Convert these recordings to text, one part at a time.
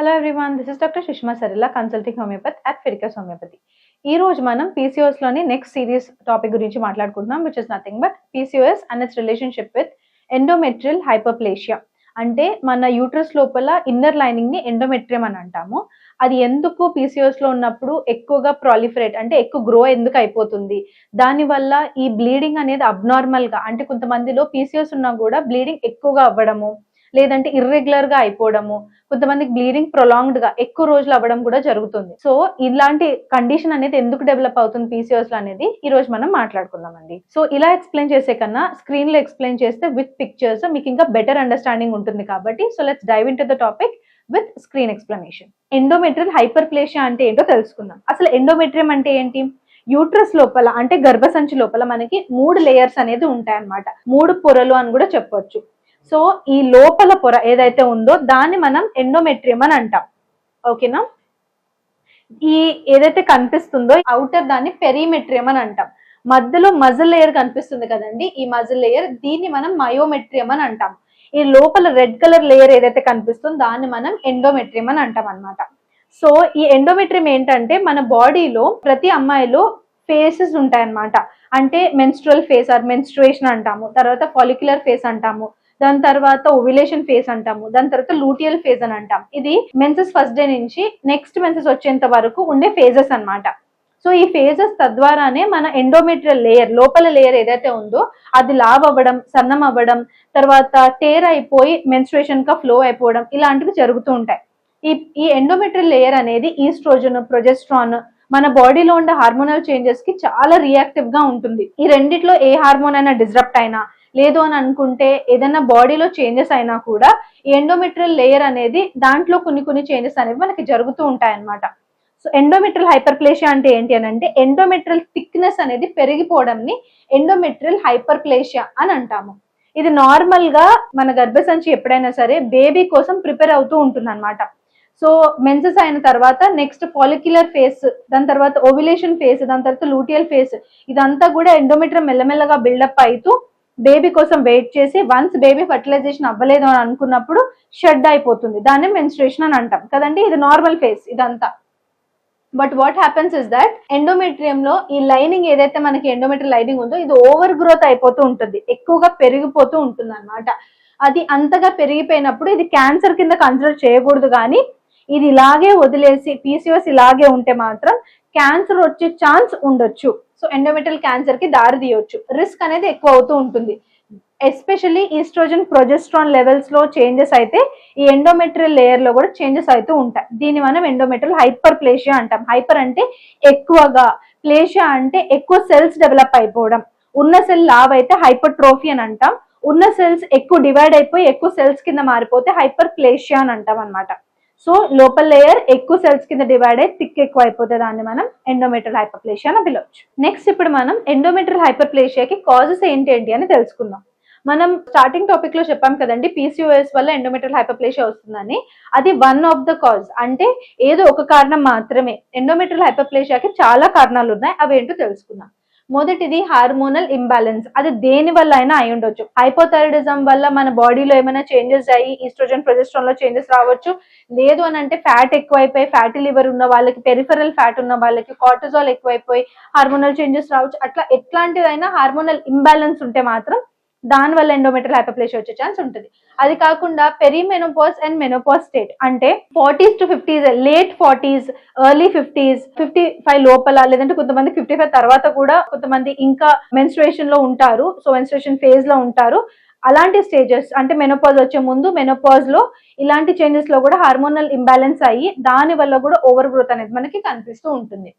Hello everyone this is doctor Sushma Sarilla consulting homeopathy at ఫిరికస్ homeopathy ఈ రోజు మనం PCOS next serious topic గురించి మాట్లాడుకుంటున్నాం which is nothing but PCOS and it's relationship with endometrial hyperplasia అంటే మన uterus లోపల inner లైనింగ్ని endometrium అని అంటాము. అది ఎందుకు పీసీఓస్లో ఉన్నప్పుడు ఎక్కువగా ప్రాలిఫరేట్ అంటే ఎక్కువ గ్రో ఎందుకు అయిపోతుంది? దానివల్ల ఈ బ్లీడింగ్ అనేది అబ్నార్మల్గా అంటే కొంతమందిలో పీసీఓస్ ఉన్నా కూడా బ్లీడింగ్ ఎక్కువగా అవ్వడము. లేదంటే ఇర్రెగ్యులర్గా అయిపోవడము కొంతమందికి బ్లీడింగ్ ప్రొలాంగ్డ్గా ఎక్కువ రోజులు అవ్వడం కూడా జరుగుతుంది. సో ఇలాంటి కండిషన్ అనేది ఎందుకు డెవలప్ అవుతుంది పీసీఓస్లో అనేది ఈ రోజు మనం మాట్లాడుకుందామండి. సో ఇలా ఎక్స్ప్లెయిన్ చేసే కన్నా స్క్రీన్లో ఎక్స్ప్లెయిన్ చేస్తే విత్ పిక్చర్స్ మీకు ఇంకా బెటర్ అండర్స్టాండింగ్ ఉంటుంది కాబట్టి so let's dive into the topic with screen explanation endometrial hyperplasia అంటే ఏంటో తెలుసుకుందాం. అసలు ఎండోమెట్రియం అంటే ఏంటి? యూట్రస్ లోపల అంటే గర్భసంచి లోపల మనకి మూడు లేయర్స్ అనేది ఉంటాయన్నమాట. మూడు పొరలు అని కూడా చెప్పొచ్చు. సో ఈ లోపల పొర ఏదైతే ఉందో దాన్ని మనం ఎండోమెట్రియం అని అంటాం. ఓకేనా ఈ ఏదైతే కనిపిస్తుందో అవుటర్ దాన్ని పెరిమెట్రియం అని అంటాం. మధ్యలో మజిల్ లేయర్ కనిపిస్తుంది కదండి ఈ మజిల్ లేయర్ దీన్ని మనం మయోమెట్రియం అని అంటాం. ఈ లోపల రెడ్ కలర్ లేయర్ ఏదైతే కనిపిస్తుందో దాన్ని మనం ఎండోమెట్రియం అని అంటాం అనమాట సో ఈ ఎండోమెట్రియం ఏంటంటే మన బాడీలో ప్రతి అమ్మాయిలో ఫేసెస్ ఉంటాయన్నమాట. అంటే మెన్స్ట్రల్ ఫేస్ ఆర్ మెన్స్ట్రుయేషన్ అంటాము తర్వాత ఫాలిక్యులర్ ఫేస్ అంటాము దాని తర్వాత ఓవిలేషన్ ఫేజ్ అంటాము. దాని తర్వాత లూటియల్ ఫేజ్ అని అంటాం. ఇది మెన్సెస్ ఫస్ట్ డే నుంచి నెక్స్ట్ మెన్సెస్ వచ్చేంత వరకు ఉండే ఫేజెస్ అన్నమాట. సో ఈ ఫేజెస్ తద్వారానే మన ఎండోమెట్రియల్ లేయర్ లోపల లేయర్ ఏదైతే ఉందో అది లావ్ అవ్వడం సన్నం అవ్వడం తర్వాత టేర్ అయిపోయి మెన్స్ట్రేషన్గా ఫ్లో అయిపోవడం ఇలాంటివి జరుగుతూ ఉంటాయి. ఈ ఈ ఎండోమెట్రియల్ లేయర్ అనేది ఈస్ట్రోజన్ ప్రొజెస్ట్రాన్ మన బాడీలో ఉండే హార్మోనల్ చేంజెస్కి చాలా రియాక్టివ్గా ఉంటుంది. ఈ రెండిట్లో ఏ హార్మోన్ అయినా డిస్రప్ట్ అయినా లేదు అని అనుకుంటే ఏదైనా బాడీలో చేంజెస్ అయినా కూడా ఈ ఎండోమెట్రియల్ లేయర్ అనేది దాంట్లో కొన్ని కొన్ని చేంజెస్ అనేవి మనకి జరుగుతూ ఉంటాయి అన్నమాట సో ఎండోమెట్రియల్ హైపర్ప్లేషియా అంటే ఏంటి అని అంటే ఎండోమెట్రియల్ థిక్నెస్ అనేది పెరిగిపోవడంని ఎండోమెట్రియల్ హైపర్ప్లేషియా అని అంటాము. ఇది నార్మల్గా మన గర్భసంచి ఎప్పుడైనా సరే బేబీ కోసం ప్రిపేర్ అవుతూ ఉంటుంది అనమాట సో మెన్సెస్ అయిన తర్వాత నెక్స్ట్ పాలిక్యులర్ ఫేస్ దాని తర్వాత ఓవిలేషన్ ఫేస్ దాని తర్వాత లూటియల్ ఫేస్ ఇదంతా కూడా ఎండోమెట్రియం మెల్లమెల్లగా బిల్డప్ అవుతూ బేబీ కోసం వెయిట్ చేసి వన్స్ బేబీ ఫర్టిలైజేషన్ అవ్వలేదు అని అనుకున్నప్పుడు షెడ్ అయిపోతుంది. దాన్ని మెన్స్ట్రేషన్ అని అంటాం. కదండి? ఇది నార్మల్ ఫేస్ ఇదంతా. But what happens is that endometrium లో ఈ లైనింగ్ ఏదైతే మనకి ఎండోమెట్రియల్ లైనింగ్ ఉందో ఇది ఓవర్ గ్రోత్ అయిపోతూ ఉంటుంది. ఎక్కువగా పెరిగిపోతూ ఉంటుంది అనమాట అది అంతగా పెరిగిపోయినప్పుడు ఇది క్యాన్సర్ కింద కన్సిడర్ చేయకూడదు కానీ ఇది ఇలాగే వదిలేసి పీసీఓస్ ఇలాగే ఉంటే మాత్రం క్యాన్సర్ వచ్చే ఛాన్స్ ఉండొచ్చు. సో ఎండోమెటల్ క్యాన్సర్కి దారి తీయొచ్చు. రిస్క్ అనేది ఎక్కువ అవుతూ ఉంటుంది. ఎస్పెషల్లీ ఈస్ట్రోజన్ ప్రొజెస్ట్రాన్ లెవెల్స్లో చేంజెస్ అయితే ఈ ఎండోమెట్రియల్ లేయర్లో కూడా చేంజెస్ అవుతూ ఉంటాయి. దీన్ని మనం ఎండోమెట్రియల్ హైపర్ ప్లేషియా అంటాం. హైపర్ అంటే ఎక్కువగా ప్లేషియా అంటే ఎక్కువ సెల్స్ డెవలప్ అయిపోవడం. ఉన్న సెల్ లావ్ అయితే హైపర్ట్రోఫీ అని అంటాం. ఉన్న సెల్స్ ఎక్కువ డివైడ్ అయిపోయి ఎక్కువ సెల్స్ కింద మారిపోతే హైపర్ ప్లేషియా అని అంటాం అనమాట సో లోపల లేయర్ ఎక్కువ సెల్స్ కింద డివైడ్ అయ్యి థిక్ ఎక్కువ అయిపోతే దాన్ని మనం ఎండోమెట్రల్ హైపర్ప్లేషియా అని పిలవచ్చు. నెక్స్ట్ ఇప్పుడు మనం ఎండోమెట్రల్ హైపర్ప్లేషియాకి కాజెస్ ఏంటి ఏంటి అని తెలుసుకుందాం. మనం స్టార్టింగ్ టాపిక్లో చెప్పాం కదండి పీసీఓఎస్ వల్ల ఎండోమెట్రల్ హైపర్ప్లేషియా వస్తుందని. అది వన్ ఆఫ్ ద కాజ్ అంటే ఏదో ఒక కారణం మాత్రమే. ఎండోమెట్రల్ హైపర్ప్లేషియాకి చాలా కారణాలు ఉన్నాయి. అవి ఏంటో తెలుసుకుందాం. మొదటిది హార్మోనల్ ఇంబ్యాలెన్స్. అది దేని వల్ల అయినా అయి ఉండొచ్చు. హైపోథైరిడిజం వల్ల మన బాడీలో ఏమైనా చేంజెస్ అయ్యి ఈస్ట్రోజన్ ప్రొజెస్ట్రాన్లో చేంజెస్ రావచ్చు. లేదు అని అంటే ఫ్యాట్ ఎక్కువైపోయి ఫ్యాటీ లివర్ ఉన్న వాళ్ళకి పెరిఫరల్ ఫ్యాట్ ఉన్న వాళ్ళకి కార్టిజాల్ ఎక్కువైపోయి హార్మోనల్ చేంజెస్ రావచ్చు. అట్లా ఎట్లాంటిదైనా హార్మోనల్ ఇంబ్యాలెన్స్ ఉంటే మాత్రం దాని వల్ల ఎండోమెట్రియల్ హైపర్ప్లేషియా వచ్చే ఛాన్స్ ఉంటుంది. అది కాకుండా పెరిమెనోపాజ్ అండ్ మెనోపాజ్ స్టేట్ అంటే forties to fifties late forties early fifties fifty five లోపల లేదంటే కొంతమంది ఫిఫ్టీ ఫైవ్ తర్వాత కూడా కొంతమంది ఇంకా మెన్స్ట్రేషన్లో ఉంటారు. సో మెన్స్ట్రేషన్ ఫేజ్లో ఉంటారు. అలాంటి స్టేజెస్ అంటే మెనోపాజ్ వచ్చే ముందు మెనోపాజ్లో ఇలాంటి చేంజెస్లో కూడా హార్మోనల్ ఇంబ్యాలెన్స్ అయ్యి దాని వల్ల కూడా ఓవర్ గ్రోత్ అనేది మనకి కనిపిస్తూ ఉంటుంది.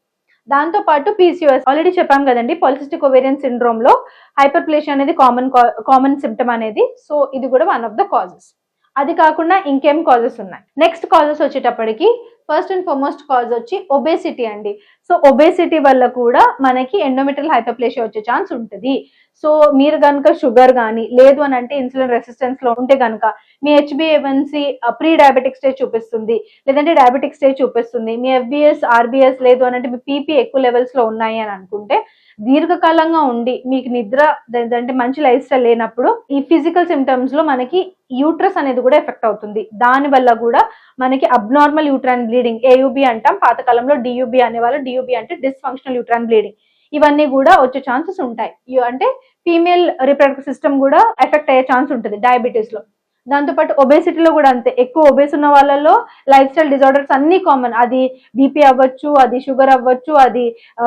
దాంతో పాటు పీసీఓఎస్ ఆల్రెడీ చెప్పాం కదండి పాలిసిస్టిక్ ఓవేరియన్ సిండ్రోమ్లో హైపర్ప్లేషన్ అనేది కామన్ కామన్ సిమ్టమ్ అనేది. సో ఇది కూడా వన్ ఆఫ్ ద కాజెస్ అది కాకుండా ఇంకేం కాజెస్ ఉన్నాయి? నెక్స్ట్ కాజెస్ వచ్చేటప్పటికి ఫస్ట్ అండ్ ఫార్మోస్ట్ కాజ్ వచ్చి ఒబేసిటీ అండి. సో ఒబేసిటీ వల్ల కూడా మనకి ఎండోమెట్రల్ హైపర్ప్లేషియా వచ్చే ఛాన్స్ ఉంటుంది. సో మీరు కనుక షుగర్ కానీ లేదు అని అంటే ఇన్సులిన్ రెసిస్టెన్స్లో ఉంటే కనుక మీ హెచ్బిఏవన్సీ ప్రీ డయాబెటిక్ స్టేజ్ చూపిస్తుంది. లేదంటే డయాబెటిక్ స్టేజ్ చూపిస్తుంది. మీ ఎఫ్బిఎస్ ఆర్బిఎస్ లేదు అని అంటే మీ పీపీ ఎక్కువ లెవెల్స్లో ఉన్నాయి అని అనుకుంటే దీర్ఘకాలంగా ఉండి మీకు నిద్ర అంటే మంచి లైఫ్ స్టైల్ లేనప్పుడు ఈ ఫిజికల్ సిమ్టమ్స్లో మనకి యూట్రస్ అనేది కూడా ఎఫెక్ట్ అవుతుంది. దాని వల్ల కూడా మనకి అబ్నార్మల్ యూట్రాన్ బ్లీడింగ్ ఏయుబి అంటాం. పాతకాలంలో డియుబి అనేవాళ్ళు డియుబి అంటే డిస్ఫంక్షనల్ యూట్రాన్ బ్లీడింగ్ ఇవన్నీ కూడా వచ్చే ఛాన్సెస్ ఉంటాయి. అంటే ఫీమేల్ రిప్రొడక్టివ్ సిస్టమ్ కూడా ఎఫెక్ట్ అయ్యే ఛాన్స్ ఉంటుంది డయాబెటీస్లో. దాంతోపాటు ఒబేసిటీలో కూడా అంతే. ఎక్కువ ఒబేస్ ఉన్న వాళ్ళలో లైఫ్ స్టైల్ డిజార్డర్స్ అన్ని కామన్. అది బీపీ అవ్వచ్చు అది షుగర్ అవ్వచ్చు అది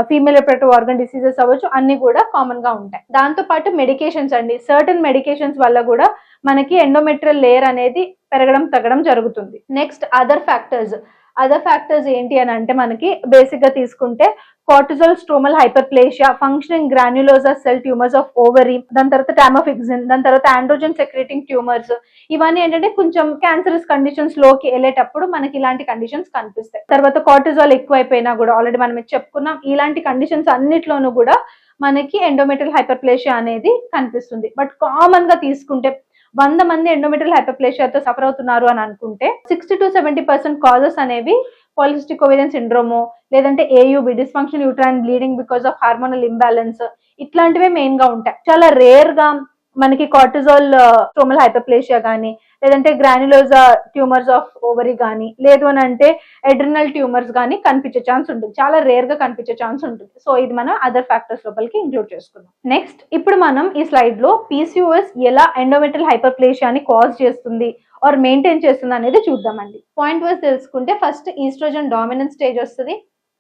ఫీమేల్ రిప్రొడక్టివ్ ఆర్గన్ డిసీజెస్ అవ్వచ్చు అన్ని కూడా కామన్గా ఉంటాయి. దాంతో పాటు మెడికేషన్స్ అండి. సర్టన్ మెడికేషన్స్ వల్ల కూడా మనకి ఎండోమెట్రియల్ లేయర్ అనేది పెరగడం తగ్గడం జరుగుతుంది. Next other factors. Other factors ఏంటి అని అంటే మనకి బేసిక్గా తీసుకుంటే cortisol stromal hyperplasia functioning granulosa cell tumours of ovary దాని తర్వాత టామోఫిక్సిన్ దాని తర్వాత ఆండ్రోజన్ సెక్రేటింగ్ ట్యూమర్స్ ఇవన్నీ ఏంటంటే కొంచెం క్యాన్సరస్ కండిషన్స్లోకి వెళ్ళేటప్పుడు మనకి ఇలాంటి కండిషన్స్ కనిపిస్తాయి. తర్వాత కార్టిజాల్ ఎక్కువైపోయినా కూడా ఆల్రెడీ మనం చెప్పుకున్నాం ఇలాంటి కండిషన్స్ అన్నిట్లోనూ కూడా మనకి ఎండోమెటల్ హైపర్ప్లేషియా అనేది కనిపిస్తుంది. బట్ కామన్గా తీసుకుంటే వంద మంది ఎండోమెట్రియల్ హైపర్ప్లేషియాతో సఫర్ అవుతున్నారు అని అనుకుంటే sixty to seventy percent causes అనేవి పాలిసిస్టిక్ ఓవేరియన్ సిండ్రోము లేదంటే AUB dysfunction uterine bleeding because of hormonal imbalance ఇట్లాంటివే మెయిన్గా ఉంటాయి. చాలా రేర్గా మనకి కార్టిజోల్ స్టోమల్ హైపర్ప్లేషియా కానీ లేదంటే గ్రాన్యులోజా ట్యూమర్స్ ఆఫ్ ఓవరీ కానీ లేదు అని అంటే ఎడ్రినల్ ట్యూమర్స్ కానీ కనిపించే ఛాన్స్ ఉంటుంది. చాలా రేర్గా కనిపించే ఛాన్స్ ఉంటుంది. సో ఇది మనం అదర్ ఫ్యాక్టర్స్ లోపలికి ఇంక్లూడ్ చేసుకున్నాం నెక్స్ట్ ఇప్పుడు మనం ఈ స్లైడ్లో పీసీఓఎస్ ఎలా ఎండోమెట్రల్ హైపర్ప్లేషియాని కాజ్ చేస్తుంది ఆర్ మెయింటైన్ చేస్తుంది అనేది చూద్దామండి. పాయింట్ వైజ్ తెలుసుకుంటే ఫస్ట్ ఈస్ట్రోజన్ డామినెంట్ స్టేజ్ వస్తుంది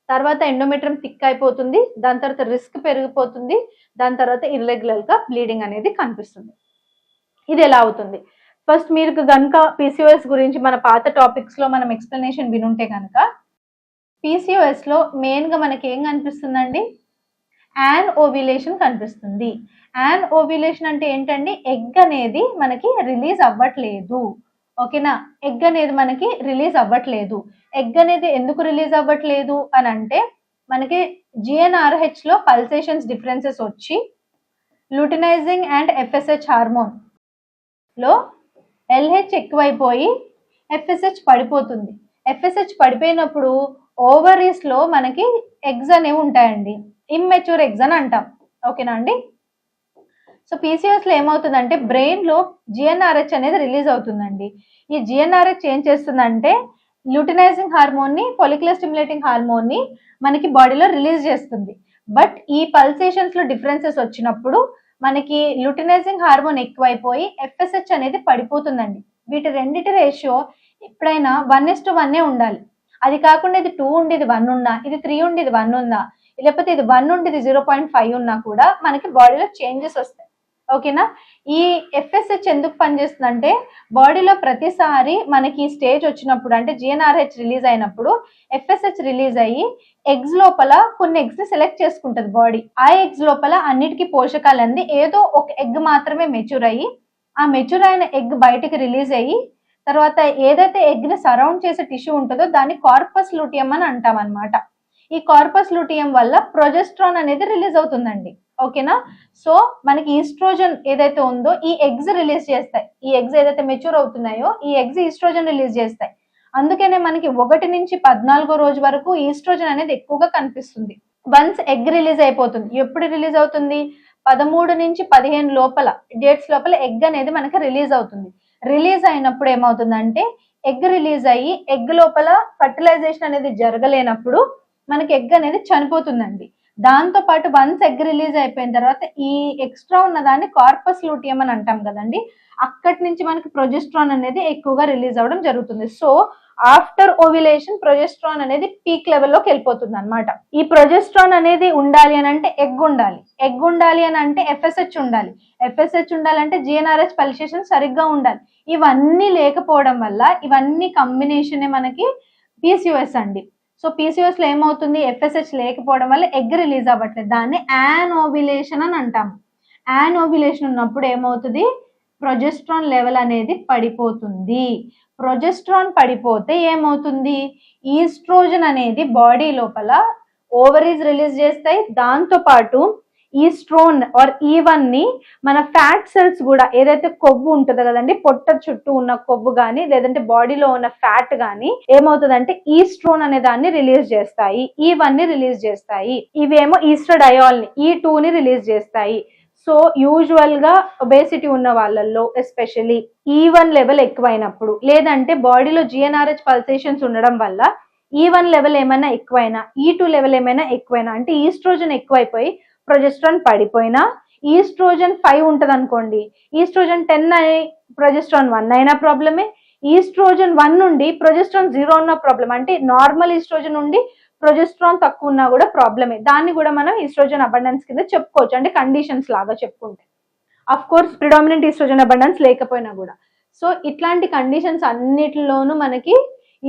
తర్వాత ఎండోమెట్రియం థిక్ అయిపోతుంది దాని తర్వాత రిస్క్ పెరిగిపోతుంది దాని తర్వాత ఇర్రెగ్యులర్గా బ్లీడింగ్ అనేది కనిపిస్తుంది. ఇది ఎలా అవుతుంది? ఫస్ట్ మీరు కనుక పీసీఓఎస్ గురించి మన పాత టాపిక్స్లో మనం ఎక్స్ప్లెనేషన్ వినుంటే కనుక పీసీఓఎస్లో మెయిన్గా మనకి ఏం కనిపిస్తుందండి? యాన్ ఓవిలేషన్ కనిపిస్తుంది. యాన్ ఓవిలేషన్ అంటే ఏంటండి? ఎగ్ అనేది మనకి రిలీజ్ అవ్వట్లేదు. ఓకేనా ఎగ్ అనేది మనకి రిలీజ్ అవ్వట్లేదు. ఎగ్ అనేది ఎందుకు రిలీజ్ అవ్వట్లేదు అని అంటే మనకి జిఎన్ఆర్హెచ్లో పల్సేషన్స్ డిఫరెన్సెస్ వచ్చి లూటినైజింగ్ అండ్ ఎఫ్ఎస్హెచ్ హార్మోన్లో ఎల్హెచ్ ఎక్కువైపోయి ఎఫ్ఎస్హెచ్ పడిపోతుంది. ఎఫ్ఎస్హెచ్ పడిపోయినప్పుడు ఓవరీస్లో మనకి ఎగ్స్ అనేవి ఉంటాయండి. ఇమ్మెచ్యూర్ ఎగ్స్ అని అంటాం. ఓకేనా అండి? సో పీసీఎస్లో ఏమవుతుందంటే బ్రెయిన్లో జిఎన్ఆర్హెచ్ అనేది రిలీజ్ అవుతుందండి. ఈ జిఎన్ఆర్హెచ్ ఏం చేస్తుందంటే ల్యూటినైజింగ్ హార్మోన్ని పొలిక్యులర్ స్టిమ్యులేటింగ్ హార్మోన్ని మనకి బాడీలో రిలీజ్ చేస్తుంది. బట్ ఈ పల్సేషన్స్లో డిఫరెన్సెస్ వచ్చినప్పుడు మనకి లుటినైజింగ్ హార్మోన్ ఎక్కువైపోయి ఎఫ్ఎస్హెచ్ అనేది పడిపోతుందండి. వీటి రెండిటి రేషియో ఎప్పుడైనా వన్ ఎస్ టు వన్నే ఉండాలి. అది కాకుండా ఇది టూ ఉండి ఇది వన్ ఉన్నా ఇది త్రీ ఉండి ఇది వన్ ఉందా లేకపోతే ఇది వన్ ఉండి ఇది జీరో పాయింట్ ఫైవ్ ఉన్నా కూడా మనకి బాడీలో చేంజెస్ వస్తాయి. ఓకేనా? ఈ ఎఫ్ఎస్హెచ్ ఎందుకు పనిచేస్తుందంటే బాడీలో ప్రతిసారి మనకి ఈ స్టేజ్ వచ్చినప్పుడు అంటే జిఎన్ఆర్హెచ్ రిలీజ్ అయినప్పుడు ఎఫ్ఎస్హెచ్ రిలీజ్ అయ్యి ఎగ్స్ లోపల కొన్ని ఎగ్స్ని సెలెక్ట్ చేసుకుంటది బాడీ ఆ ఎగ్స్ లోపల అన్నిటికీ పోషకాలు అంది. ఏదో ఒక ఎగ్ మాత్రమే మెచ్యూర్ అయ్యి ఆ మెచ్యూర్ అయిన ఎగ్ బయటికి రిలీజ్ అయ్యి తర్వాత ఏదైతే ఎగ్ని సరౌండ్ చేసే టిష్యూ ఉంటుందో దాన్ని కార్పస్ లూటియం అని అంటాం అనమాట ఈ కార్పస్ లూటియం వల్ల ప్రొజెస్ట్రాన్ అనేది రిలీజ్ అవుతుందండి. ఓకేనా? సో మనకి ఈస్ట్రోజన్ ఏదైతే ఉందో ఈ ఎగ్స్ రిలీజ్ చేస్తాయి. ఈ ఎగ్స్ ఏదైతే మెచ్యూర్ అవుతున్నాయో ఈ ఎగ్స్ ఈస్ట్రోజన్ రిలీజ్ చేస్తాయి. అందుకనే మనకి ఒకటి నుంచి పద్నాలుగో రోజు వరకు ఈస్ట్రోజన్ అనేది ఎక్కువగా కనిపిస్తుంది. వన్స్ ఎగ్ రిలీజ్ అయిపోతుంది. ఎప్పుడు రిలీజ్ అవుతుంది? పదమూడు నుంచి పదిహేను లోపల డేట్స్ లోపల ఎగ్ అనేది మనకి రిలీజ్ అవుతుంది. రిలీజ్ అయినప్పుడు ఏమవుతుందంటే ఎగ్ రిలీజ్ అయ్యి ఎగ్ లోపల ఫర్టిలైజేషన్ అనేది జరగలేనప్పుడు మనకి ఎగ్ అనేది చనిపోతుందండి. దాంతో పాటు వన్స్ ఎగ్ రిలీజ్ అయిపోయిన తర్వాత ఈ ఎక్స్ట్రా ఉన్న దాన్ని కార్పస్ లూటియం అని అంటాం కదండి అక్కడి నుంచి మనకి ప్రొజెస్ట్రాన్ అనేది ఎక్కువగా రిలీజ్ అవ్వడం జరుగుతుంది. సో ఆఫ్టర్ ఓవిలేషన్ ప్రొజెస్ట్రాన్ అనేది పీక్ లెవెల్లోకి వెళ్ళిపోతుంది అనమాట ఈ ప్రొజెస్ట్రాన్ అనేది ఉండాలి అని అంటే ఎగ్ ఉండాలి. ఎగ్ ఉండాలి అని అంటే ఎఫ్ఎస్హెచ్ ఉండాలి. ఎఫ్ఎస్హెచ్ ఉండాలంటే జిఎన్ఆర్హెచ్ పల్సేషన్ సరిగ్గా ఉండాలి. ఇవన్నీ లేకపోవడం వల్ల ఇవన్నీ కాంబినేషన్ మనకి పీసీఓఎస్ అండి. సో పీసీఓస్లో ఏమవుతుంది? ఎఫ్ఎస్హెచ్ లేకపోవడం వల్ల ఎగ్ రిలీజ్ అవ్వట్లేదు. దాన్ని యానోబిలేషన్ అని అంటాం. యానోబిలేషన్ ఉన్నప్పుడు ఏమవుతుంది? ప్రొజెస్ట్రాన్ లెవెల్ అనేది పడిపోతుంది. ప్రొజెస్ట్రాన్ పడిపోతే ఏమవుతుంది? ఈస్ట్రోజన్ అనేది బాడీ లోపల ఓవరీస్ రిలీజ్ చేస్తాయి. దాంతో పాటు ఈస్ట్రోన్ ఆర్ ఈవన్ e ని మన ఫ్యాట్ సెల్స్ కూడా ఏదైతే కొవ్వు ఉంటుందో కదండి పొట్ట చుట్టూ ఉన్న కొవ్వు కానీ లేదంటే బాడీలో ఉన్న ఫ్యాట్ కానీ ఏమవుతుందంటే ఈస్ట్రోన్ అనే దాన్ని రిలీజ్ చేస్తాయి e ఈ వన్ని రిలీజ్ చేస్తాయి. ఇవేమో ఈస్ట్రడయాల్ని e ఈ టూ ని రిలీజ్ చేస్తాయి. సో యూజువల్గా ఒబేసిటీ ఉన్న వాళ్ళల్లో ఎస్పెషల్లీ ఈ వన్ లెవెల్ ఎక్కువైనప్పుడు లేదంటే బాడీలో జిఎన్ఆర్హెచ్ పల్సేషన్స్ ఉండడం వల్ల ఈ వన్ లెవెల్ ఏమైనా ఎక్కువైనా ఈ టూ లెవెల్ ఏమైనా ఎక్కువైనా అంటే ఈస్ట్రోజన్ ఎక్కువైపోయి ప్రొజెస్ట్రాన్ పడిపోయినా ఈస్ట్రోజన్ ఫైవ్ ఉంటుంది అనుకోండి ఈస్ట్రోజన్ టెన్ అయి ప్రొజెస్ట్రాన్ వన్ అయినా ప్రాబ్లమే ఈస్ట్రోజన్ వన్ నుండి ప్రొజెస్ట్రాన్ జీరో ఉన్న ప్రాబ్లం అంటే నార్మల్ ఈస్ట్రోజన్ నుండి ప్రొజెస్ట్రాన్ తక్కువ ఉన్నా కూడా ప్రాబ్లమే. దాన్ని కూడా మనం ఈస్ట్రోజన్ అబండెన్స్ కింద చెప్పుకోవచ్చు అంటే కండిషన్స్ లాగా చెప్పుకుంటే. Of course predominant estrogen abundance లేకపోయినా కూడా. సో ఇట్లాంటి కండిషన్స్ అన్నిటిలోనూ మనకి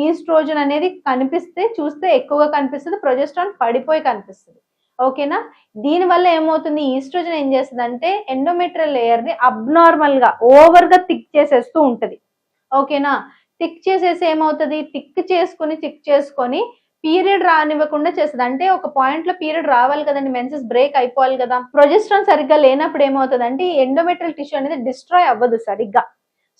ఈస్ట్రోజన్ అనేది కనిపిస్తే చూస్తే ఎక్కువగా కనిపిస్తుంది ప్రొజెస్ట్రాన్ పడిపోయి కనిపిస్తుంది. ఓకేనా? దీని వల్ల ఏమవుతుంది? ఈస్ట్రోజన్ ఏం చేస్తుంది అంటే ఎండోమెట్రియల్ లేయర్ని అబ్నార్మల్గా ఓవర్గా థిక్ చేసేస్తూ ఉంటుంది. ఓకేనా? థిక్ చేసేసి ఏమవుతుంది? థిక్ చేసుకుని థిక్ చేసుకొని పీరియడ్ రానివ్వకుండా చేస్తుంది. అంటే ఒక పాయింట్లో పీరియడ్ రావాలి కదండి మెన్సెస్ బ్రేక్ అయిపోవాలి కదా. ప్రొజెస్ట్రాన్ సరిగ్గా లేనప్పుడు ఏమవుతుంది అంటే ఈ ఎండోమెట్రియల్ టిష్యూ అనేది డిస్ట్రాయ్ అవ్వదు సరిగ్గా.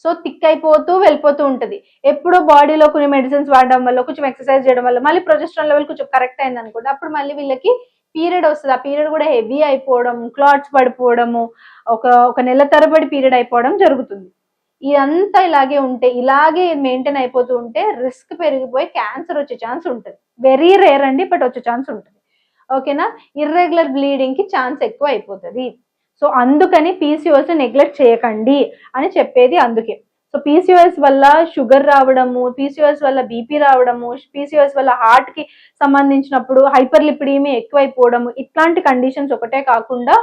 సో థిక్ అయిపోతూ వెళ్ళిపోతూ ఉంటుంది. ఎప్పుడో బాడీలో కొన్ని మెడిసిన్స్ వాడడం వల్ల కొంచెం ఎక్సర్సైజ్ చేయడం వల్ల మళ్ళీ ప్రొజెస్ట్రాన్ లెవెల్ కొంచెం కరెక్ట్ అయింది అనుకోండి అప్పుడు మళ్ళీ వీళ్ళకి పీరియడ్ వస్తుంది. ఆ పీరియడ్ కూడా హెవీ అయిపోవడం క్లాట్స్ పడిపోవడము ఒక ఒక నెల తరబడి పీరియడ్ అయిపోవడం జరుగుతుంది. ఇదంతా ఇలాగే ఉంటే ఇలాగే మెయింటైన్ అయిపోతూ ఉంటే రిస్క్ పెరిగిపోయి క్యాన్సర్ వచ్చే ఛాన్స్ ఉంటుంది. వెరీ రేర్ అండి బట్ వచ్చే ఛాన్స్ ఉంటుంది. ఓకేనా? ఇర్రెగ్యులర్ బ్లీడింగ్కి ఛాన్స్ ఎక్కువ అయిపోతుంది. సో అందుకని పీసీఓస్ నెగ్లెక్ట్ చేయకండి అని చెప్పేది అందుకే. సో పీసీఓఎస్ వల్ల షుగర్ రావడము పీసీఓఎస్ వల్ల బీపీ రావడము పీసీఓఎస్ వల్ల హార్ట్కి సంబంధించినప్పుడు హైపర్ లిపిడీమి ఎక్కువైపోవడము ఇట్లాంటి కండిషన్స్ ఒకటే కాకుండా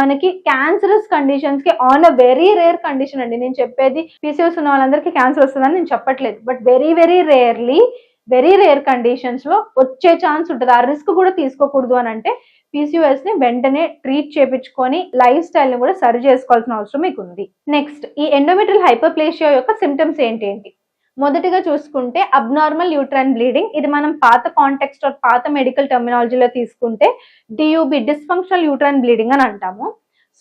మనకి cancerous కండిషన్స్కి on a very rare condition అండి. నేను చెప్పేది పీసీఓఎస్ ఉన్న వాళ్ళందరికీ క్యాన్సర్ వస్తుందని నేను చెప్పట్లేదు. But very very rarely very rare కండిషన్స్లో వచ్చే ఛాన్స్ ఉంటుంది. ఆ రిస్క్ కూడా తీసుకోకూడదు అని అంటే పీసీఓఎస్ని వెంటనే ట్రీట్ చేపించుకొని లైఫ్ స్టైల్ని కూడా సరి చేసుకోవాల్సిన అవసరం మీకు ఉంది నెక్స్ట్ ఈ ఎండోమెట్రియల్ హైపర్ప్లేషియా యొక్క సిమ్టమ్స్ ఏంటి ఏంటి మొదటిగా చూసుకుంటే అబ్నార్మల్ యూట్రైన్ బ్లీడింగ్ ఇది మనం పాత కాంటెక్స్ట్ ఆర్ పాత మెడికల్ టెర్మినాలజీలో తీసుకుంటే డియూబి డిస్ఫంక్షనల్ యూట్రైన్ బ్లీడింగ్ అని అంటాము.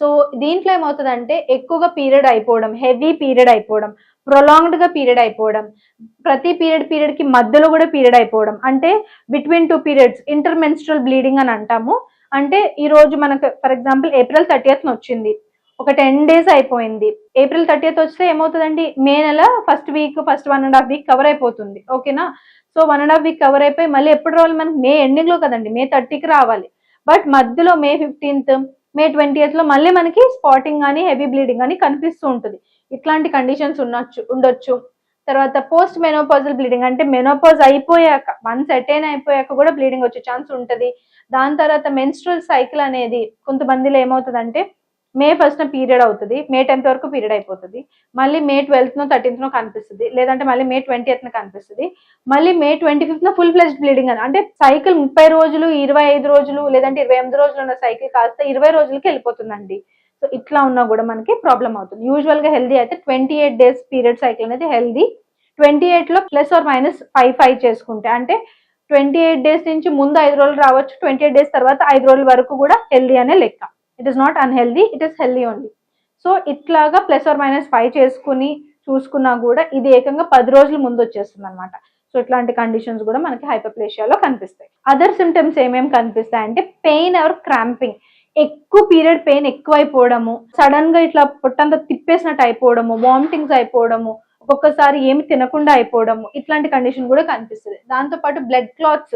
సో దీంట్లో ఏమవుతుందంటే ఎక్కువగా పీరియడ్ అయిపోవడం హెవీ పీరియడ్ అయిపోవడం ప్రొలాంగ్డ్గా పీరియడ్ అయిపోవడం ప్రతి పీరియడ్ పీరియడ్కి మధ్యలో కూడా పీరియడ్ అయిపోవడం. అంటే between two periods intermenstrual bleeding అని అంటాము. అంటే ఈ రోజు మనకు ఫర్ ఎగ్జాంపుల్ ఏప్రిల్ థర్టీఎత్ వచ్చింది. ఒక టెన్ డేస్ అయిపోయింది. ఏప్రిల్ థర్టీఎత్ వస్తే ఏమవుతుందండి? మే నెల first week first one and half week cover అయిపోతుంది. ఓకేనా so one and half week cover అయిపోయి మళ్ళీ ఎప్పుడు రావాలి మనకి? మే ఎండింగ్లో కదండి. మే థర్టీకి రావాలి. బట్ మధ్యలో మే ఫిఫ్టీన్త్ మే ట్వంటీ లో మళ్ళీ మనకి స్పాటింగ్ కానీ హెవీ బ్లీడింగ్ అని కనిపిస్తూ ఉంటుంది. ఇట్లాంటి కండిషన్స్ ఉండొచ్చు ఉండొచ్చు. తర్వాత పోస్ట్ మెనోపాజల్ బ్లీడింగ్ అంటే మెనోపాజ్ అయిపోయాక వన్స్ అటైన్ అయిపోయాక కూడా బ్లీడింగ్ వచ్చే ఛాన్స్ ఉంటుంది. దాని తర్వాత మెన్స్ట్రల్ సైకిల్ అనేది కొంతమందిలో ఏమవుతుందంటే మే ఫస్ట్ పీరియడ్ అవుతుంది మే టెన్త్ వరకు పీరియడ్ అయిపోతుంది మళ్ళీ మే ట్వెల్త్ నో కనిపిస్తుంది లేదంటే మళ్ళీ మే ట్వంటీ ఎయిత్న కనిపిస్తుంది మళ్ళీ మే ట్వంటీ ఫిఫ్త్న ఫుల్ ఫ్లెజ్ బ్లీడింగ్ అని అంటే సైకిల్ ముప్పై రోజులు ఇరవై ఐదు రోజులు లేదంటే ఇరవై ఎనిమిది రోజులు ఉన్న సైకిల్ కాస్త ఇరవై రోజులకి వెళ్ళిపోతుందండి. సో ఇట్లా ఉన్నా కూడా మనకి ప్రాబ్లం అవుతుంది. యూజువల్గా హెల్దీ అయితే twenty eight days period cycle అనేది హెల్దీ ట్వంటీ ఎయిట్లో plus or minus five five చేసుకుంటే అంటే ట్వంటీ ఎయిట్ డేస్ నుంచి ముందు ఐదు రోజులు రావచ్చు ట్వంటీ ఎయిట్ డేస్ తర్వాత ఐదు రోజుల వరకు కూడా హెల్దీ అనే లెక్క. It is not unhealthy it is healthy only so ఇట్లాగా ప్లస్ ఆర్ మైనస్ ఫైవ్ చేసుకుని చూసుకున్నా కూడా ఇది ఏకంగా పది రోజుల ముందు వచ్చేస్తుంది అనమాట సో ఇట్లాంటి కండిషన్స్ కూడా మనకి హైపర్ప్లేషియాలో కనిపిస్తాయి. అదర్ సిమ్టమ్స్ ఏమేమి కనిపిస్తాయి అంటే పెయిన్ ఆర్ క్రాంపింగ్ ఎక్కువ పీరియడ్ పెయిన్ ఎక్కువైపోవడము సడన్గా ఇట్లా పొట్టంతా తిప్పేసినట్టు అయిపోవడము వామిటింగ్స్ అయిపోవడము ఒక్కొక్కసారి ఏమి తినకుండా అయిపోవడం ఇట్లాంటి కండిషన్ కూడా కనిపిస్తుంది. దాంతో పాటు బ్లడ్ క్లాట్స్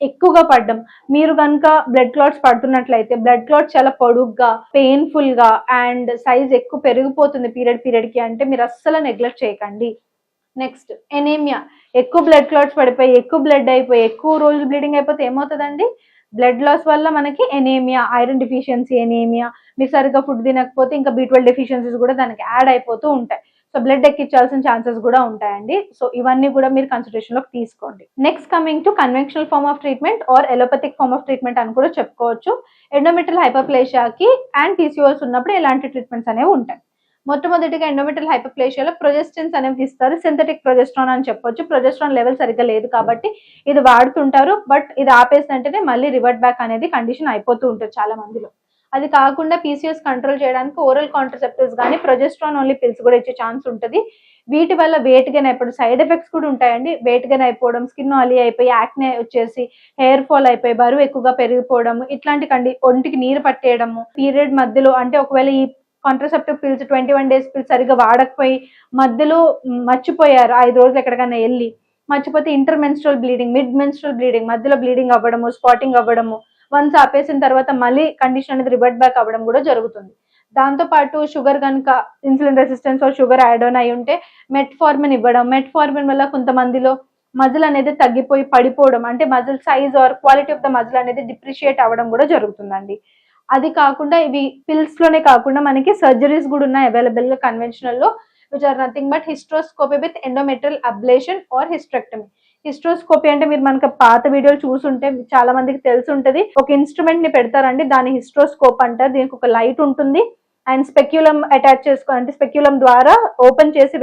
ఎక్కువగా పడ్డం. మీరు కనుక బ్లడ్ క్లాట్స్ పడుతున్నట్లయితే బ్లడ్ క్లాట్స్ చాలా పొడుగ్గా పెయిన్ఫుల్గా అండ్ సైజ్ ఎక్కువ పెరిగిపోతుంది పీరియడ్ పీరియడ్కి అంటే మీరు అస్సలు నెగ్లెక్ట్ చేయకండి. నెక్స్ట్ ఎనీమియా ఎక్కువ బ్లడ్ క్లాట్స్ పడిపోయి ఎక్కువ బ్లడ్ అయిపోయి ఎక్కువ రోజులు బ్లీడింగ్ అయిపోతే ఏమవుతుందండి? బ్లడ్ లాస్ వల్ల మనకి ఎనీమియా ఐరన్ డిఫిషియన్సీ ఎనీమియా మీరు సరిగ్గా ఫుడ్ తినకపోతే ఇంకా బీట్వెల్ డెఫిషియన్సీస్ కూడా దానికి యాడ్ అయిపోతూ ఉంటాయి. సో బ్లడ్ ఎక్కించాల్సిన ఛాన్సెస్ కూడా ఉంటాయండి. సో ఇవన్నీ కూడా మీరు కన్సిడరేషన్లోకి తీసుకోండి. Next coming to conventional form of treatment or allopathic form of treatment అని కూడా చెప్పుకోవచ్చు. ఎండోమెట్రల్ హైపర్ప్లేషియాకి అండ్ పీసీఓస్ ఉన్నప్పుడు ఎలాంటి ట్రీట్మెంట్స్ అనేవి ఉంటాయి. మొట్టమొదటిగా ఎండోమెట్రల్ హైపర్ప్లేషియాలో ప్రొజెస్టిన్స్ అనేవి ఇస్తారు సింథటిక్ ప్రొజెస్ట్రాన్ అని చెప్పొచ్చు. ప్రొజెస్ట్రాన్ లెవెల్ సరిగ్గా లేదు కాబట్టి ఇది వాడుతుంటారు. బట్ ఇది ఆపేసినంటేనే మళ్ళీ రివర్ట్ బ్యాక్ అనేది కండిషన్ అయిపోతూ ఉంటుంది చాలా మందిలో అది కాకుండా పీసీఎస్ కంట్రోల్ చేయడానికి ఓరల్ కాంట్రసెప్టివ్స్ కానీ ప్రొజెస్ట్రాన్ ఓన్లీ పిల్స్ కూడా ఇచ్చే ఛాన్స్ ఉంటుంది. వీటి వల్ల వెయిట్ గెయిన్ అయిపోవడం సైడ్ ఎఫెక్ట్స్ కూడా ఉంటాయండి. వెయిట్ గెయిన్ అయిపోవడం స్కిన్ ఆలీ అయిపోయి యాక్నే వచ్చేసి హెయిర్ ఫాల్ అయిపోయి బరువు ఎక్కువగా పెరిగిపోవడం ఇట్లాంటి కండి ఒంటికి నీరు పట్టేయడము పీరియడ్ మధ్యలో అంటే ఒకవేళ ఈ contraceptive pills twenty one days pills సరిగ్గా వాడకపోయి మధ్యలో మర్చిపోయారు ఐదు రోజులు ఎక్కడికైనా వెళ్ళి మర్చిపోతే intermenstrual bleeding mid menstrual bleeding మధ్యలో బ్లీడింగ్ అవ్వడము స్పాటింగ్ అవ్వడము వన్స్ ఆపేసిన తర్వాత మళ్ళీ కండిషన్ అనేది రివర్ట్ బ్యాక్ అవ్వడం కూడా జరుగుతుంది. దాంతో పాటు షుగర్ కనుక insulin resistance sugar add on అయి ఉంటే మెట్ఫార్మిన్ ఇవ్వడం మెట్ఫార్మిన్ వల్ల కొంతమందిలో మజిల్ అనేది తగ్గిపోయి పడిపోవడం అంటే muscle size or quality of the muscle అనేది డిప్రిషియేట్ అవ్వడం కూడా జరుగుతుందండి. అది కాకుండా ఇవి పిల్స్లోనే కాకుండా మనకి సర్జరీస్ కూడా ఉన్నాయి అవైలబుల్గా కన్వెన్షనల్లో which are nothing but hysteroscopy with endometrial ablation or hysterectomy hysteroscopy అంటే మీరు మనకి పాత వీడియోలు చూసుంటే చాలా మందికి తెలిసి ఉంటది. ఒక ఇన్స్ట్రుమెంట్ని పెడతారండి. దాని హిస్ట్రోస్కోప్ అంటారు. దీనికి ఒక లైట్ ఉంటుంది. అండ్ స్పెక్యులం అటాచ్ చేసుకో అంటే స్పెక్యులం ద్వారా ఓపెన్ చేసి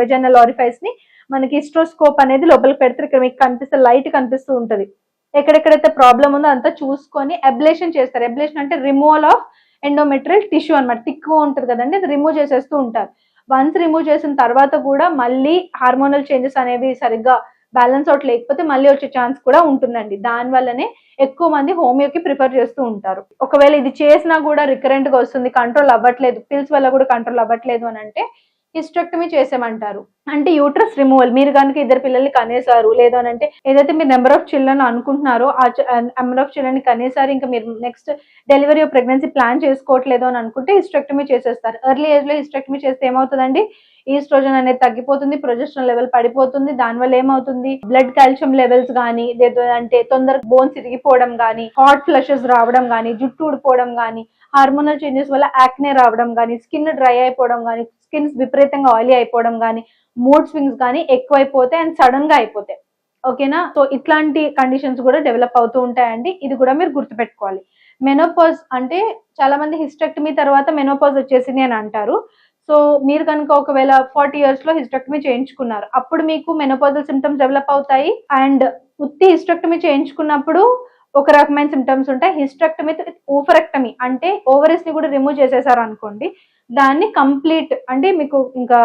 వెజనల్ ఆరిఫైస్ని మనకి హిస్ట్రోస్కోప్ అనేది లోపలికి పెడతారు. ఇక్కడ మీకు కనిపిస్తే లైట్ కనిపిస్తూ ఉంటది. ఎక్కడెక్కడైతే ప్రాబ్లం ఉందో అంతా చూసుకొని ఎబ్లేషన్ చేస్తారు. ఎబ్లేషన్ అంటే రిమూవల్ ఆఫ్ ఎండోమెట్రియల్ టిష్యూ అనమాట తిక్కువ ఉంటుంది కదండి. అది రిమూవ్ చేసేస్తూ ఉంటారు. వన్స్ రిమూవ్ చేసిన తర్వాత కూడా మళ్ళీ హార్మోనల్ చేంజెస్ అనేవి సరిగ్గా బ్యాలెన్స్ అవుట్ లేకపోతే మళ్ళీ వచ్చే ఛాన్స్ కూడా ఉంటుందండి. దాని వల్లనే ఎక్కువ మంది హోమియోకి ప్రిఫర్ చేస్తూ ఉంటారు. ఒకవేళ ఇది చేసినా కూడా రికరెంట్గా వస్తుంది కంట్రోల్ అవ్వట్లేదు పిల్స్ వల్ల కూడా కంట్రోల్ అవ్వట్లేదు అని అంటే హిస్టెక్టమీ చేసామంటారు. అంటే యూట్రస్ రిమూవల్ మీరు కనుక ఇద్దరు పిల్లల్ని కనేసారు లేదు అని అంటే ఏదైతే మీరు నెంబర్ ఆఫ్ చిల్డ్రన్ అనుకుంటున్నారో ఆ నెంబర్ ఆఫ్ చిల్డ్రన్ కనేసారు ఇంకా మీరు next delivery of pregnancy plan చేసుకోవట్లేదు అని అనుకుంటే హిస్టెక్టమీ చేసేస్తారు. ఎర్లీ ఏజ్లో హిస్టెక్టమీ చేస్తే ఏమవుతుందండి? ఈస్ట్రోజన్ అనేది తగ్గిపోతుంది ప్రొజెస్ట్రాన్ లెవెల్ పడిపోతుంది దానివల్ల ఏమవుతుంది? బ్లడ్ కాల్షియం లెవెల్స్ కానీ అంటే తొందరగా బోన్స్ ఇరిగిపోవడం కానీ హాట్ ఫ్లషెస్ రావడం కానీ జుట్టు ఊడిపోవడం కానీ హార్మోనల్ చేంజెస్ వల్ల యాక్నే రావడం కానీ స్కిన్ డ్రై అయిపోవడం కానీ స్కిన్ విపరీతంగా ఆయిలీ అయిపోవడం కానీ మూడ్ స్వింగ్స్ కానీ ఎక్కువైపోతాయి అండ్ సడన్గా అయిపోతాయి. ఓకేనా? సో ఇట్లాంటి కండిషన్స్ కూడా డెవలప్ అవుతూ ఉంటాయండి. ఇది కూడా మీరు గుర్తుపెట్టుకోవాలి. మెనోపాజ్ అంటే చాలా మంది హిస్టెక్టమీ తర్వాత మెనోపాజ్ వచ్చేసింది అని అంటారు. సో మీరు కనుక ఒకవేళ ఫార్టీ ఇయర్స్లో హిస్టెక్టమీ చేయించుకున్నారు అప్పుడు మీకు మెనోపాజల్ సిమ్టమ్స్ డెవలప్ అవుతాయి. అండ్ ఉత్తి హిస్టెక్టమీ చేయించుకున్నప్పుడు ఒక రకమైన సిమ్టమ్స్ ఉంటాయి. హిస్టెక్టమీ ఓఫరెక్టమీ అంటే ఓవరీస్ని కూడా రిమూవ్ చేసేసారు అనుకోండి దాన్ని కంప్లీట్ అంటే మీకు ఇంకా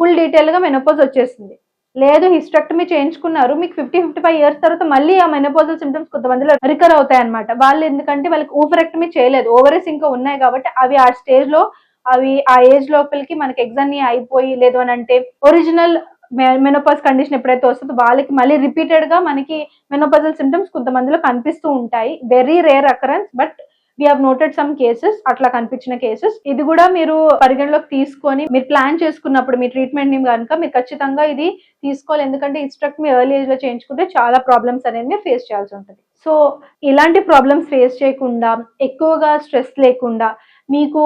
ఫుల్ డీటెయిల్గా వచ్చేసింది. లేదు హిస్టెక్టమీ చేయించుకున్నారు మీకు ఫిఫ్టీ ఫిఫ్టీ ఫైవ్ ఇయర్స్ తర్వాత మళ్ళీ ఆ మెనోపోజల్ సిమ్టమ్స్ కొంతమందిలో రికర్ అవుతాయి అనమాట వాళ్ళు ఎందుకంటే వాళ్ళకి ఊఫరెక్టమీ చేయలేదు. ఓవరీస్ ఇంకా ఉన్నాయి కాబట్టి అవి ఆ స్టేజ్లో అవి ఆ ఏజ్ లోపలికి మనకి ఎగ్జామ్ అయిపోయి లేదు అని అంటే ఒరిజినల్ మెనోపాజ్ కండిషన్ ఎప్పుడైతే వస్తుందో వాళ్ళకి మళ్ళీ రిపీటెడ్గా మనకి మెనోపాజల్ సిమ్టమ్స్ కొంతమందిలో కనిపిస్తూ ఉంటాయి. Very rare occurrence but we have noted some cases అట్లా కనిపించిన కేసెస్ ఇది కూడా మీరు పరిగణలోకి తీసుకొని మీరు ప్లాన్ చేసుకున్నప్పుడు మీ ట్రీట్మెంట్ని కనుక మీరు ఖచ్చితంగా ఇది తీసుకోవాలి. ఎందుకంటే ఇన్స్ట్రక్ట్ మీ ఎర్లీ ఏజ్లో చేయించుకుంటే చాలా ప్రాబ్లమ్స్ అనేది మీరు ఫేస్ చేయాల్సి ఉంటుంది. సో ఇలాంటి ప్రాబ్లమ్స్ ఫేస్ చేయకుండా ఎక్కువగా స్ట్రెస్ లేకుండా మీకు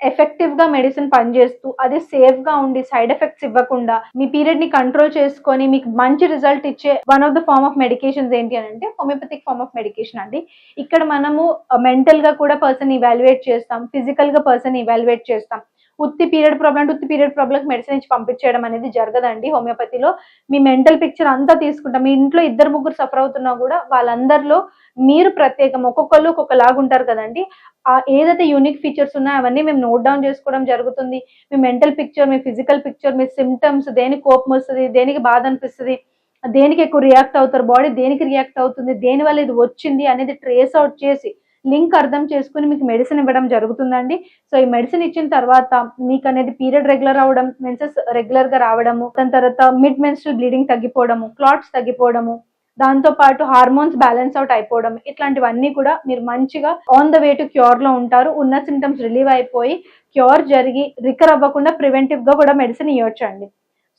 ఎఫెక్టివ్గా మెడిసిన్ పనిచేస్తూ అది సేఫ్గా ఉండి సైడ్ ఎఫెక్ట్స్ ఇవ్వకుండా మీ పీరియడ్ని కంట్రోల్ చేసుకొని మీకు మంచి రిజల్ట్ ఇచ్చే one of the form of medications ఏంటి అని అంటే హోమియోపతిక్ ఫార్మ్ ఆఫ్ మెడికేషన్ అండి. ఇక్కడ మనము uh, మెంటల్గా కూడా పర్సన్ ఇవాల్యుయేట్ చేస్తాం ఫిజికల్గా పర్సన్ ఇవాల్యుయేట్ చేస్తాం. ఉత్తి పీరియడ్ ప్రాబ్లం అంటే ఉత్తి పీరియడ్ ప్రాబ్లమ్ మెడిసిన్ ఇచ్చి పంపించడం అనేది జరగదండి. హోమియోపతిలో మీ మెంటల్ పిక్చర్ అంతా తీసుకుంటాం మీ ఇంట్లో ఇద్దరు ముగ్గురు సఫర్ అవుతున్నా కూడా వాళ్ళందరిలో మీరు ప్రత్యేకం ఒక్కొక్కరు ఒక్కొక్కలాగా ఉంటారు కదండి. ఆ ఏదైతే యూనిక్ ఫీచర్స్ ఉన్నాయో అవన్నీ మేము నోట్ డౌన్ చేసుకోవడం జరుగుతుంది. మీ మెంటల్ పిక్చర్ మీ ఫిజికల్ పిక్చర్ మీ సిమ్టమ్స్ దేనికి కోపం వస్తుంది దేనికి బాధ అనిపిస్తుంది దేనికి ఎక్కువ రియాక్ట్ అవుతారు బాడీ దేనికి రియాక్ట్ అవుతుంది దేని వల్ల ఇది వచ్చింది అనేది ట్రేస్ అవుట్ చేసి లింక్ అర్థం చేసుకుని మీకు మెడిసిన్ ఇవ్వడం జరుగుతుందండి. సో ఈ మెడిసిన్ ఇచ్చిన తర్వాత మీకు అనేది పీరియడ్ రెగ్యులర్ అవడం మెన్సెస్ రెగ్యులర్గా రావడము దాని తర్వాత మిడ్ మెన్స్ట్రల్ బ్లీడింగ్ తగ్గిపోవడము క్లాట్స్ తగ్గిపోవడము దాంతో పాటు హార్మోన్స్ బ్యాలెన్స్ అవుట్ అయిపోవడం ఇట్లాంటివన్నీ కూడా మీరు మంచిగా ఆన్ ద వే టు క్యూర్లో ఉంటారు. ఉన్న సిమ్టమ్స్ రిలీవ్ అయిపోయి క్యూర్ జరిగి రికర్ అవ్వకుండా ప్రివెంటివ్గా కూడా మెడిసిన్ ఇవ్వచ్చండి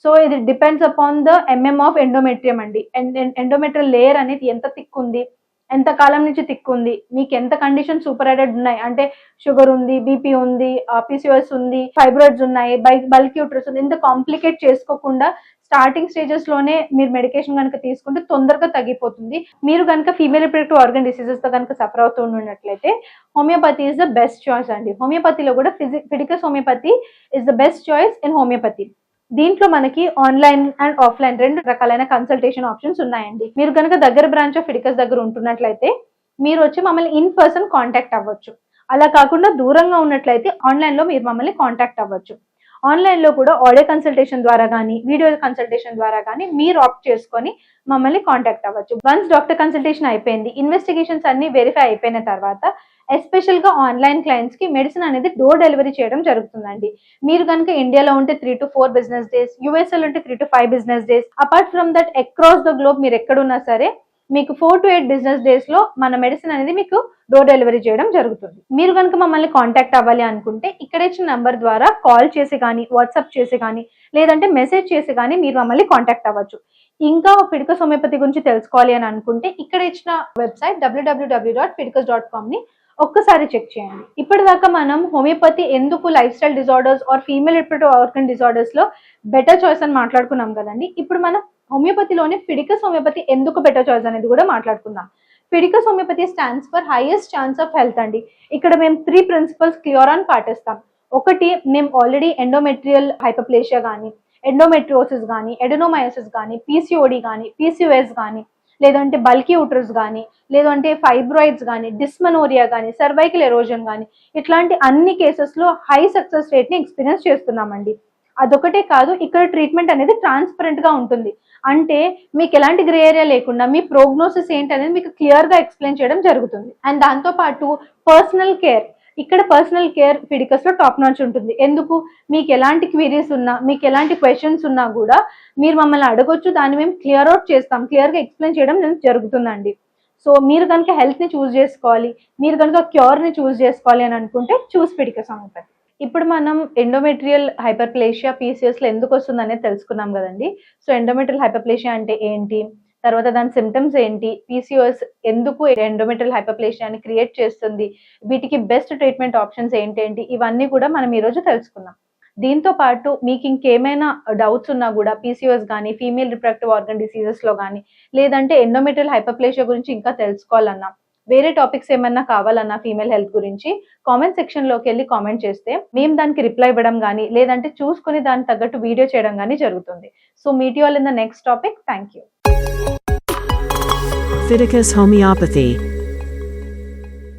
సో ఇది depends upon the mm of endometrium అండి. ఎండోమెట్రియల్ లేయర్ అనేది ఎంత థిక్ ఉంది? ఎంత కాలం నుంచి తిక్కు ఉంది మీకు ఎంత కండిషన్ సూపర్ అడెడ్ ఉన్నాయి? అంటే షుగర్ ఉంది బీపీ ఉంది పిసిఓఎస్ ఉంది ఫైబ్రాయిడ్స్ ఉన్నాయి బల్క్ యూట్రస్ ఉంది. ఇంత కాంప్లికేట్ చేసుకోకుండా స్టార్టింగ్ స్టేజెస్లోనే మీరు మెడికేషన్ కనుక తీసుకుంటే తొందరగా తగ్గిపోతుంది. మీరు కనుక ఫీమేల్ రిప్రొడక్టివ్ ఆర్గన్ డిసీజెస్తో కనుక సఫర్ అవుతూ ఉన్నట్లయితే homeopathy is the best choice అండి. హోమియోపతిలో కూడా Fiji Fiticus homeopathy is the best choice in homeopathy దీంట్లో మనకి ఆన్లైన్ అండ్ ఆఫ్లైన్ రెండు రకాలైన కన్సల్టేషన్ ఆప్షన్స్ ఉన్నాయండి. మీరు కనుక దగ్గర బ్రాంచ్ ఆఫ్ ఫిడికస్ దగ్గర ఉంటున్నట్లయితే మీరు వచ్చి మమ్మల్ని ఇన్ పర్సన్ కాంటాక్ట్ అవ్వచ్చు. అలా కాకుండా దూరంగా ఉన్నట్లయితే ఆన్లైన్లో మీరు మమ్మల్ని కాంటాక్ట్ అవ్వచ్చు. ఆన్లైన్లో కూడా ఆడియో కన్సల్టేషన్ ద్వారా కానీ వీడియో కన్సల్టేషన్ ద్వారా కానీ మీరు ఆప్ట్ చేసుకొని మమ్మల్ని కాంటాక్ట్ అవ్వచ్చు. వన్స్ డాక్టర్ కన్సల్టేషన్ అయిపోయింది ఇన్వెస్టిగేషన్స్ అన్ని వెరిఫై అయిపోయిన తర్వాత ఎస్పెషల్గా ఆన్లైన్ క్లయింట్స్కి మెడిసిన్ అనేది డోర్ డెలివరీ చేయడం జరుగుతుందండి. మీరు కనుక ఇండియాలో ఉంటే three to four business days యూఎస్ఏలో ఉంటే three to five business days apart from that across the globe మీరు ఎక్కడున్నా సరే మీకు ఫోర్ టు ఎయిట్ బిజినెస్ డేస్లో మన మెడిసిన్ అనేది మీకు డోర్ డెలివరీ చేయడం జరుగుతుంది. మీరు కనుక మమ్మల్ని కాంటాక్ట్ అవ్వాలి అనుకుంటే ఇక్కడ ఇచ్చిన నంబర్ ద్వారా కాల్ చేసి కానీ వాట్సాప్ చేసి కానీ లేదంటే మెసేజ్ చేసి కానీ మీరు మమ్మల్ని కాంటాక్ట్ అవ్వచ్చు. ఇంకా పిడిక సోమియోపతి గురించి తెలుసుకోవాలి అని అనుకుంటే ఇక్కడ ఇచ్చిన వెబ్సైట్ డబ్ల్యూడబ్ల్యూడబ్ల్యూ డాట్ ఫిడికస్ డాట్ కామ్ని ఒక్కసారి చెక్ చేయండి. ఇప్పటిదాకా మనం హోమియోపతి ఎందుకు life style disorders or female reproductive organ డిజార్డర్స్లో better choice అని మాట్లాడుకున్నాం కదండి. ఇప్పుడు మనం హోమియోపతిలోనే ఫిడికస్ హోమియోపతి ఎందుకు బెటర్ చాయిస్ అనేది కూడా మాట్లాడుకుందాం. Fiticus homeopathy stands for highest chance of health అండి. ఇక్కడ మేము త్రీ ప్రిన్సిపల్స్ క్లియర్ అని పాటిస్తాం. ఒకటి మేము ఆల్రెడీ ఎండోమెట్రియల్ హైపప్లేషియా కానీ ఎండోమెట్రియోసిస్ కానీ ఎడనోమయోసిస్ కానీ పీసీఓడి కానీ పీసీఓఎస్ కానీ లేదంటే బల్కీ ఉటర్స్ కానీ లేదంటే ఫైబ్రాయిడ్స్ కానీ డిస్మనోరియా కానీ సర్వైకల్ ఎరోజన్ కానీ ఇట్లాంటి అన్ని కేసెస్లో హై సక్సెస్ రేట్ని ఎక్స్పీరియన్స్ చేస్తున్నామండి. అదొకటే కాదు ఇక్కడ ట్రీట్మెంట్ అనేది ట్రాన్స్పరెంట్గా ఉంటుంది. అంటే మీకు ఎలాంటి గ్రే ఏరియా లేకుండా మీ ప్రోగ్నోసిస్ ఏంటి అనేది మీకు క్లియర్గా ఎక్స్ప్లెయిన్ చేయడం జరుగుతుంది. అండ్ దాంతోపాటు పర్సనల్ కేర్ ఇక్కడ పర్సనల్ కేర్ ఫిడికస్లో టాప్ నాచ్ ఉంటుంది. ఎందుకు? మీకు ఎలాంటి క్వీరీస్ ఉన్నా మీకు ఎలాంటి క్వశ్చన్స్ ఉన్నా కూడా మీరు మమ్మల్ని అడగొచ్చు దాన్ని మేము క్లియర్ అవుట్ చేస్తాం. క్లియర్గా ఎక్స్ప్లెయిన్ చేయడం నేను జరుగుతుందండి. సో మీరు కనుక హెల్త్ని చూస్ చేసుకోవాలి మీరు కనుక క్యూర్ని చూస్ చేసుకోవాలి అని అనుకుంటే చూస్ ఫిడికస్ అవుతుంది ఇప్పుడు మనం ఎండోమెట్రియల్ హైపర్ప్లేషియా పీసీఎస్లో ఎందుకు వస్తుంది అనేది తెలుసుకున్నాం కదండి. సో ఎండోమెట్రియల్ హైపర్ప్లేషియా అంటే ఏంటి? తర్వాత దాని సిమ్టమ్స్ ఏంటి? పీసీఓఎస్ ఎందుకు ఎండోమెట్రియల్ హైపర్ప్లేషియాని క్రియేట్ చేస్తుంది? వీటికి బెస్ట్ ట్రీట్మెంట్ ఆప్షన్స్ ఏంటేంటి ఇవన్నీ కూడా మనం ఈరోజు తెలుసుకున్నాం. దీంతో పాటు మీకు ఇంకేమైనా డౌట్స్ ఉన్నా కూడా పీసీఓఎస్ కానీ ఫీమేల్ రిప్రొడక్టివ్ ఆర్గన్ డిసీజెస్లో కానీ లేదంటే ఎండోమెట్రియల్ హైపర్ప్లేషియా గురించి ఇంకా తెలుసుకోవాలన్నా వేరే టాపిక్స్ ఏమన్నా కావాలన్నా ఫీమేల్ హెల్త్ గురించి కామెంట్ సెక్షన్లోకి వెళ్ళి కామెంట్ చేస్తే మేము దానికి రిప్లై ఇవ్వడం కానీ లేదంటే చూసుకుని దానికి తగ్గట్టు వీడియో చేయడం కానీ జరుగుతుంది. So meet you all in the next topic thank you Fiticus Homeopathy.